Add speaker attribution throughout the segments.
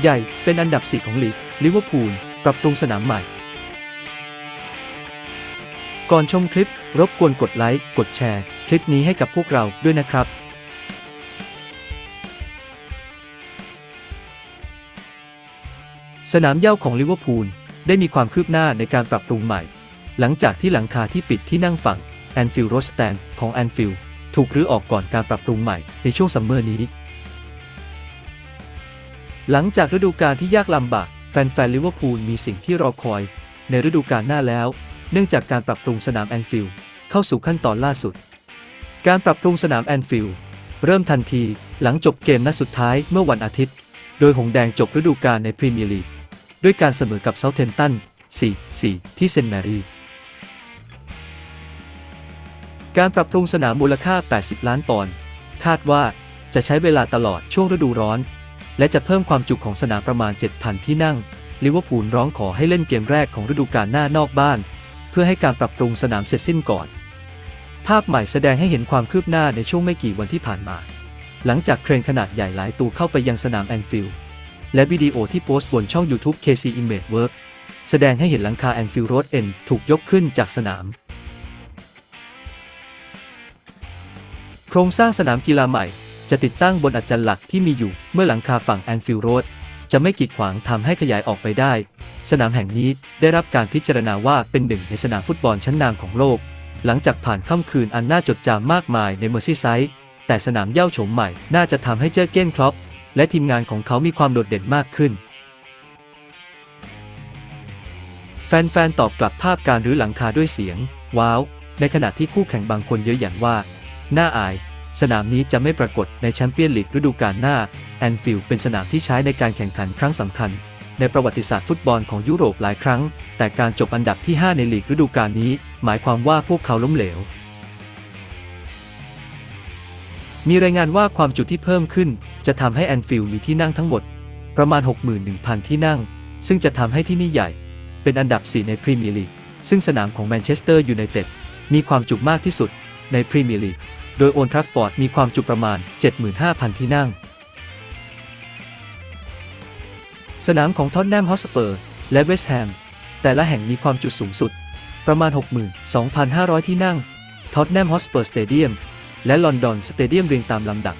Speaker 1: ใหญ่เป็นอันดับ 4 ของลีกลิเวอร์พูลปรับปรุงสนามใหม่ ก่อนชมคลิป รบกวนกดไลค์กดแชร์ คลิปนี้ให้กับพวกเราด้วยนะครับสนามเย้าของลิเวอร์พูลได้มีความคืบหน้าในการปรับปรุงใหม่ หลังจากที่หลังคาที่ปิดที่นั่งฝั่งแอนฟิลด์โรสแตนของแอนฟิลด์ถูกรื้อออกก่อนการปรับปรุงใหม่ในช่วงซัมเมอร์นี้ หลังจากฤดูกาลที่ยากลำบากแฟนๆลิเวอร์พูลมีสิ่งที่รอคอย ในฤดูกาลหน้าแล้ว เนื่องจากการปรับปรุงสนามแอนฟิลด์เข้าสู่ขั้นตอนล่าสุด การปรับปรุงสนามแอนฟิลด์เริ่มทันทีหลังจบเกมนัดสุดท้ายเมื่อวันอาทิตย์ โดยหงแดงจบฤดูกาลในพรีเมียร์ลีกด้วยการเสมอกับเซาเทมป์ตัน 4-4 ที่เซนต์แมรีการปรับปรุงสนามมูลค่า 80 ล้านปอนด์คาดว่าจะใช้เวลาตลอดช่วงฤดูร้อน และจะเพิ่มความจุของสนามประมาณ 7,000 ที่นั่ง ลิเวอร์พูลร้องขอให้เล่นเกมแรกของฤดูกาลหน้านอกบ้าน เพื่อให้การปรับปรุงสนามเสร็จสิ้นก่อน ภาพใหม่แสดงให้เห็นความคืบหน้าในช่วงไม่กี่วันที่ผ่านมา หลังจากเครนขนาดใหญ่หลายตัวเข้าไปยังสนามแอนฟิลด์และวิดีโอที่โพสต์บนช่อง YouTube KC Image Work แสดงให้เห็นหลังคาแอนฟิลด์โรดเอ็นถูกยกขึ้นจากสนาม โครงสร้างสนามกีฬาใหม่ จะติดตั้งบนอัจจันหลักที่มีอยู่เมื่อหลังคาฝั่งแอนฟิลด์โรดจะไม่กีดขวางทำให้ขยายออกไปได้ สนามแห่งนี้ได้รับการพิจารณาว่าเป็นหนึ่งในสนามฟุตบอลชั้นนำของโลก หลังจากผ่านค่ำคืนอันน่าจดจำมากมายในเมอร์ซีไซด์แต่สนามเย้าโฉมใหม่น่าจะทำให้เจอเก้นคล็อปและทีมงานของเขามีความโดดเด่นมากขึ้น แฟนๆ ตอบกลับภาพการรื้อหลังคาด้วยเสียง ว้าว ในขณะที่คู่แข่งบางคนเยอะหยันว่า น่าอาย สนามนี้จะไม่ปรากฏในแชมเปี้ยนลีกฤดูกาลหน้าแอนฟิลด์เป็นสนามที่ใช้ในการแข่งขันครั้งสำคัญ ในประวัติศาสตร์ฟุตบอลของยุโรปหลายครั้ง แต่การจบอันดับที่ 5 ในลีกฤดูกาลนี้ หมายความว่าพวกเขาล้มเหลว มีรายงานว่าความจุที่เพิ่มขึ้น จะทำให้แอนฟิลด์มีที่นั่งทั้งหมด ประมาณ 61,000 ที่นั่ง ซึ่งจะทำให้ที่นี่ใหญ่ เป็นอันดับ 4 ในพรีเมียร์ลีกซึ่งสนามของแมนเชสเตอร์ยูไนเต็ดมีความจุมากที่สุดในพรีเมียร์ลีก โดยโอนทรัฟฟอร์ดมีความจุประมาณ 75,000 ที่นั่ง สนามของท็อตแนมฮอสเปอร์และเวสต์แฮม แต่ละแห่งมีความจุสูงสุด ประมาณ 62,500 ที่นั่งท็อตแนมฮอสเปอร์สเตเดียมและลอนดอนสเตเดียมเรียงตามลำดับ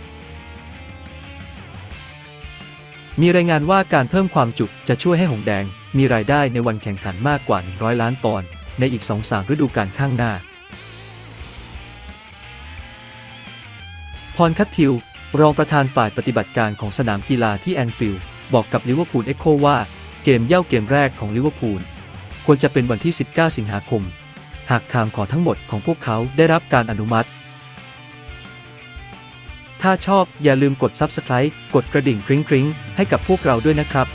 Speaker 1: มีรายงานว่าการเพิ่มความจุจะช่วยให้หงแดง มีรายได้ในวันแข่งขันมากกว่า 100 ล้านปอนด์ในอีก 2-3 ฤดูกาลข้างหน้า พรคัตทิว รองประธานฝ่ายปฏิบัติการของสนามกีฬาที่แอนฟิลด์บอกกับลิเวอร์พูลเอ็กโคว่า เกมเย่าเกมแรกของลิเวอร์พูลควรจะเป็นวันที่ 19 สิงหาคม หากคำขอทั้งหมดของพวกเขาได้รับการอนุมัติ ถ้าชอบอย่าลืมกด Subscribe กดกระดิ่งกริ๊งๆ ให้กับพวกเราด้วยนะครับ